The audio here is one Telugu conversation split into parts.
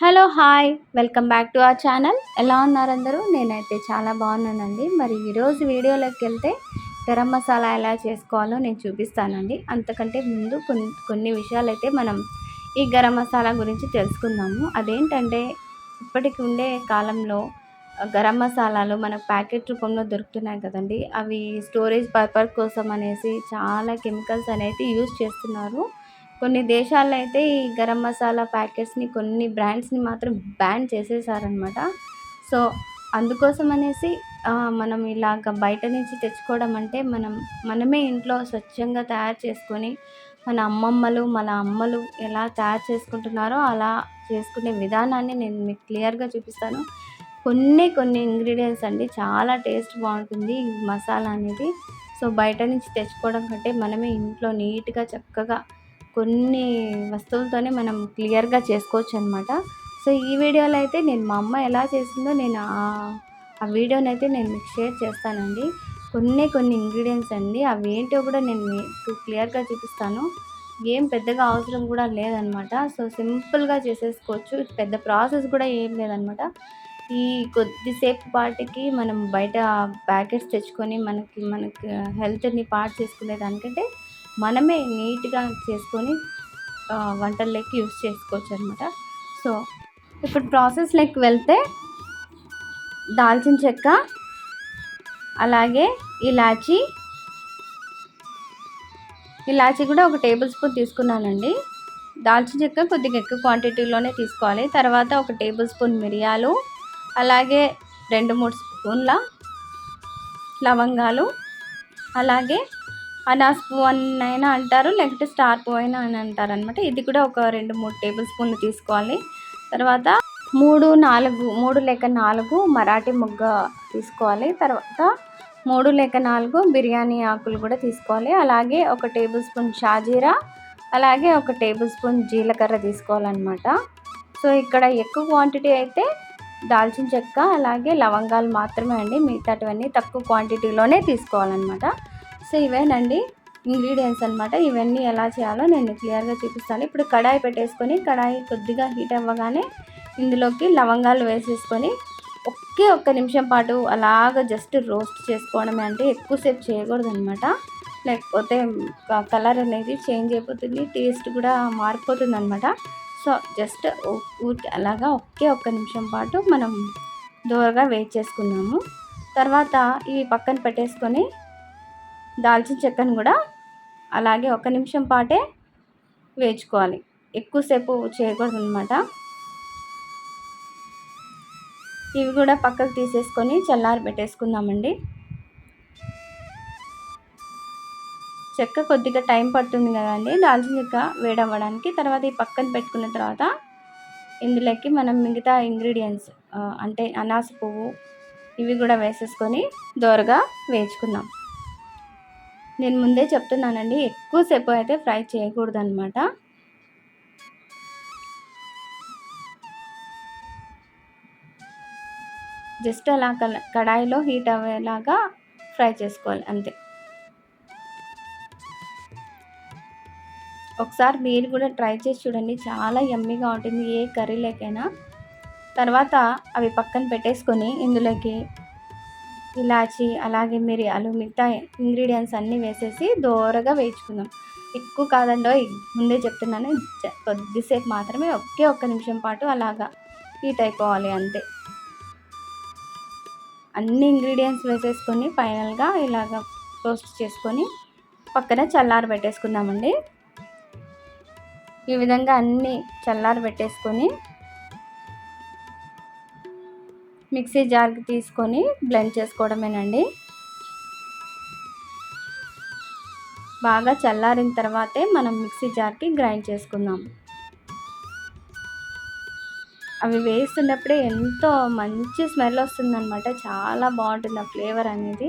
Hello hi welcome back to our channel. ఎలా ఉన్నారు అందరూ? నేనైతే చాలా బాగున్నానండి. మరి ఈరోజు వీడియోలోకి వెళ్తే గరం మసాలా ఎలా చేసుకోవాలో నేను చూపిస్తానండి. అంతకంటే ముందు కొన్ని కొన్ని విషయాలు అయితే మనం ఈ గరం మసాలా గురించి తెలుసుకుందాము. అదేంటంటే ఇప్పటికి ఉండే కాలంలో గరం మసాలాలు మనకు ప్యాకెట్ రూపంలో దొరుకుతున్నాయి కదండి. అవి స్టోరేజ్ పర్పస్ కోసం అనేసి చాలా కెమికల్స్ అనేది యూజ్ చేస్తున్నారు. కొన్ని దేశాల్లో అయితే ఈ గరం మసాలా ప్యాకెట్స్ని కొన్ని బ్రాండ్స్ని మాత్రం బ్యాన్ చేసేసారనమాట సో అందుకోసం అనేసి మనం ఇలాగ బయట నుంచి తెచ్చుకోవడం అంటే మనం మనమే ఇంట్లో స్వచ్ఛంగా తయారు చేసుకొని మన అమ్మమ్మలు మన అమ్మలు ఎలా తయారు చేసుకుంటున్నారో అలా చేసుకునే విధానాన్ని నేను మీకు క్లియర్గా చూపిస్తాను. కొన్ని కొన్ని ఇంగ్రీడియంట్స్ అండి చాలా టేస్ట్ బాగుంటుంది ఈ మసాలా అనేది. సో బయట నుంచి తెచ్చుకోవడం కంటే మనమే ఇంట్లో నీట్గా చక్కగా కొన్ని వస్తువులతోనే మనం క్లియర్గా చేసుకోవచ్చు అనమాట సో ఈ వీడియోలో అయితే నేను మా అమ్మ ఎలా చేసిందో నేను ఆ వీడియోని అయితే నేను మీకు షేర్ చేస్తానండి. కొన్ని కొన్ని ఇంగ్రీడియంట్స్ అండి. అవి ఏంటో కూడా నేను మీకు క్లియర్గా చూపిస్తాను. ఏం పెద్దగా అవసరం కూడా లేదనమాట. సో సింపుల్గా చేసేసుకోవచ్చు. పెద్ద ప్రాసెస్ కూడా ఏం లేదనమాట. ఈ కొద్దిసేపు పాటికి మనం బయట ప్యాకెట్స్ తెచ్చుకొని మనకి మనకి హెల్త్ని పాడు చేసుకునే దానికంటే మనమే నీట్గా చేసుకొని వంటల్లోకి యూస్ చేసుకోవచ్చు అనమాట సో ఇప్పుడు ప్రాసెస్లోకి వెళ్తే దాల్చిన చెక్క అలాగే ఇలాచీ ఇలాచీ కూడా ఒక టేబుల్ స్పూన్ తీసుకున్నానండి. దాల్చిన చెక్క కొద్దిగా ఎక్కువ క్వాంటిటీలోనే తీసుకోవాలి. తర్వాత ఒక టేబుల్ స్పూన్ మిరియాలు అలాగే రెండు మూడు స్పూన్ల లవంగాలు అలాగే అనాస్ పువ్వు అని అయినా అంటారు లేకపోతే స్టార్ పువ్వు అయినా అని అంటారు అనమాట ఇది కూడా ఒక రెండు మూడు టేబుల్ స్పూన్లు తీసుకోవాలి. తర్వాత మూడు నాలుగు మూడు లేక నాలుగు మరాఠీ ముగ్గ తీసుకోవాలి. తర్వాత మూడు లేక నాలుగు బిర్యానీ ఆకులు కూడా తీసుకోవాలి. అలాగే ఒక టేబుల్ స్పూన్ షాజీరా అలాగే ఒక టేబుల్ స్పూన్ జీలకర్ర తీసుకోవాలన్నమాట. సో ఇక్కడ ఎక్కువ క్వాంటిటీ అయితే దాల్చిన చెక్క అలాగే లవంగాలు మాత్రమే అండి. మిగతాటివన్నీ తక్కువ క్వాంటిటీలోనే తీసుకోవాలన్నమాట. సో ఇవేనండి ఇంగ్రీడియంట్స్ అనమాట ఇవన్నీ ఎలా చేయాలో నేను క్లియర్గా చూపిస్తాను. ఇప్పుడు కడాయి పెట్టేసుకొని కడాయి కొద్దిగా హీట్ అవ్వగానే ఇందులోకి లవంగాలు వేసేసుకొని ఒకే ఒక్క నిమిషం పాటు అలాగ జస్ట్ రోస్ట్ చేసుకోవడమే. అంటే ఎక్కువసేపు చేయకూడదు అనమాట లేకపోతే కలర్ అనేది చేంజ్ అయిపోతుంది టేస్ట్ కూడా మారిపోతుంది అనమాట సో జస్ట్ ఊరికి అలాగా ఒకే ఒక్క నిమిషం పాటు మనం దూరగా వెయిట్ చేసుకున్నాము తర్వాత ఇవి పక్కన పెట్టేసుకొని దాల్చిన చెక్కను కూడా అలాగే ఒక నిమిషం పాటే వేయించుకోవాలి. ఎక్కువసేపు చేయకూడదు అనమాట ఇవి కూడా పక్కకు తీసేసుకొని చల్లారి పెట్టేసుకుందామండి. చెక్క కొద్దిగా టైం పడుతుంది కదండి. దాల్చిన చెక్క వేడవ్వడానికి తర్వాత ఈ పక్కన పెట్టుకున్న తర్వాత ఇందులోకి మనం మిగతా ఇంగ్రీడియంట్స్ అంటే అనాస పువ్వు ఇవి కూడా వేసేసుకొని దోరగా వేయించుకుందాం. నేను ముందే చెప్తున్నానండి ఎక్కువసేపు అయితే ఫ్రై చేయకూడదు అనమాట జస్ట్ అలా కడాయిలో హీట్ అయ్యేలాగా ఫ్రై చేసుకోవాలి అంతే. ఒకసారి మీరు కూడా ట్రై చేసి చూడండి చాలా ఎమ్మీగా ఉంటుంది ఏ కర్రీలోకైనా తర్వాత అవి పక్కన పెట్టేసుకొని ఇందులోకి ఇలాచి అలాగే మిరియాలు మిగతా ఇంగ్రీడియంట్స్ అన్నీ వేసేసి దోరగా వేయించుకుందాం. ఎక్కువ కాదండో ముందే చెప్తున్నాను. కొద్దిసేపు మాత్రమే ఒకే ఒక్క నిమిషం పాటు అలాగా హీట్ అయిపోవాలి అంతే. అన్ని ఇంగ్రీడియంట్స్ వేసేసుకొని ఫైనల్గా ఇలాగ టోస్ట్ చేసుకొని పక్కన చల్లారి పెట్టేసుకుందామండి. ఈ విధంగా అన్నీ చల్లారి పెట్టేసుకొని మిక్సీ జార్కి తీసుకొని బ్లెండ్ చేసుకోవడమేనండి. బాగా చల్లారిన తర్వాతే మనం మిక్సీ జార్కి గ్రైండ్ చేసుకుందాం. అవి వేస్తున్నప్పుడే ఎంతో మంచి స్మెల్ వస్తుందన్నమాట. చాలా బాగుంటుంది ఆ ఫ్లేవర్ అనేది.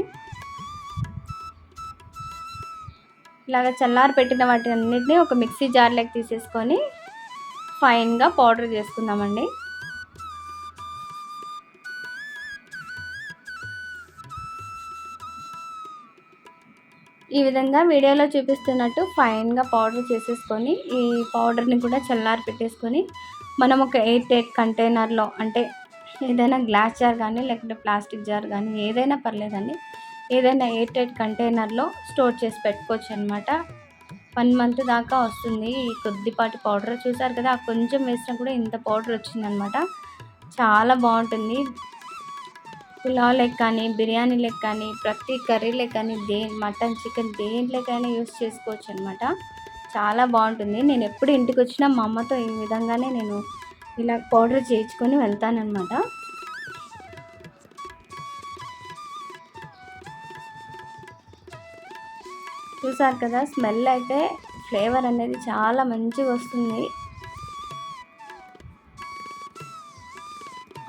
ఇలాగ చల్లారి పెట్టిన వాటి అన్నిటిని ఒక మిక్సీ జార్లోకి తీసేసుకొని ఫైన్గా పౌడర్ చేసుకుందామండి. ఈ విధంగా వీడియోలో చూపిస్తున్నట్టు ఫైన్గా పౌడర్ చేసేసుకొని ఈ పౌడర్ని కూడా చల్లారి పెట్టేసుకొని మనం ఒక ఎయిట్ ఎయిట్ కంటైనర్లో అంటే ఏదైనా గ్లాస్ జార్ కానీ లేకుంటే ప్లాస్టిక్ జార్ కానీ ఏదైనా పర్లేదండి ఏదైనా ఎయిట్ ఎయిట్ కంటైనర్లో స్టోర్ చేసి పెట్టుకోవచ్చు అనమాట వన్ మంత్ దాకా వస్తుంది. ఈ కొద్దిపాటి పౌడర్ చూసారు కదా కొంచెం వేసినా కూడా ఇంత పౌడర్ వచ్చిందనమాట చాలా బాగుంటుంది. పులావ్లకు కానీ బిర్యానీలకు కానీ ప్రతి కర్రీలకు కానీ దే మటన్ చికెన్ దేంట్లోకైనా యూస్ చేసుకోవచ్చు అనమాట చాలా బాగుంటుంది. నేను ఎప్పుడు ఇంటికి వచ్చినా మా అమ్మతో ఈ విధంగానే నేను ఇలా పౌడర్ చేయించుకొని వెళ్తానమాట చూసారు కదా స్మెల్ అయితే ఫ్లేవర్ అనేది చాలా మంచిగా వస్తుంది.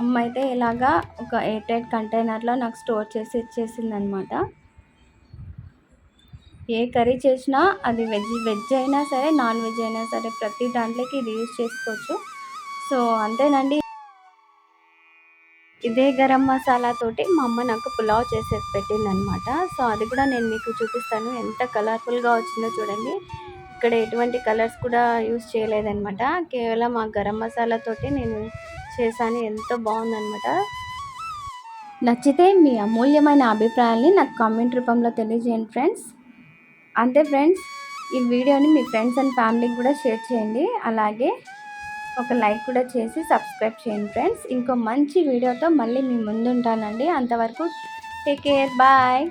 అమ్మ అయితే ఇలాగా ఒక ఎయిట్ ఎయిట్ కంటైనర్లో నాకు స్టోర్ చేసి ఇచ్చేసింది అనమాట ఏ కర్రీ చేసినా అది వెజ్ వెజ్ అయినా సరే నాన్ వెజ్ అయినా సరే ప్రతి దాంట్లోకి ఇది యూజ్ చేసుకోవచ్చు. సో అంతేనండి. ఇదే గరం మసాలా తోటి మా అమ్మ నాకు పులావ్ చేసి పెట్టిందనమాట. సో అది కూడా నేను మీకు చూపిస్తాను. ఎంత కలర్ఫుల్గా వచ్చిందో చూడండి. ఇక్కడ ఎటువంటి కలర్స్ కూడా యూస్ చేయలేదనమాట. కేవలం ఆ గరం మసాలాతోటి నేను చేశాను. ఎంతో బాగుందనమాట నచ్చితే మీ అమూల్యమైన అభిప్రాయాల్ని నాకు కామెంట్ రూపంలో తెలియజేయండి ఫ్రెండ్స్. అంతే ఫ్రెండ్స్ ఈ వీడియోని మీ ఫ్రెండ్స్ అండ్ ఫ్యామిలీకి కూడా షేర్ చేయండి. అలాగే ఒక లైక్ కూడా చేసి సబ్స్క్రైబ్ చేయండి ఫ్రెండ్స్. ఇంకో మంచి వీడియోతో మళ్ళీ మీ ముందు ఉంటానండి అంతవరకు టేక్ కేర్ బాయ్.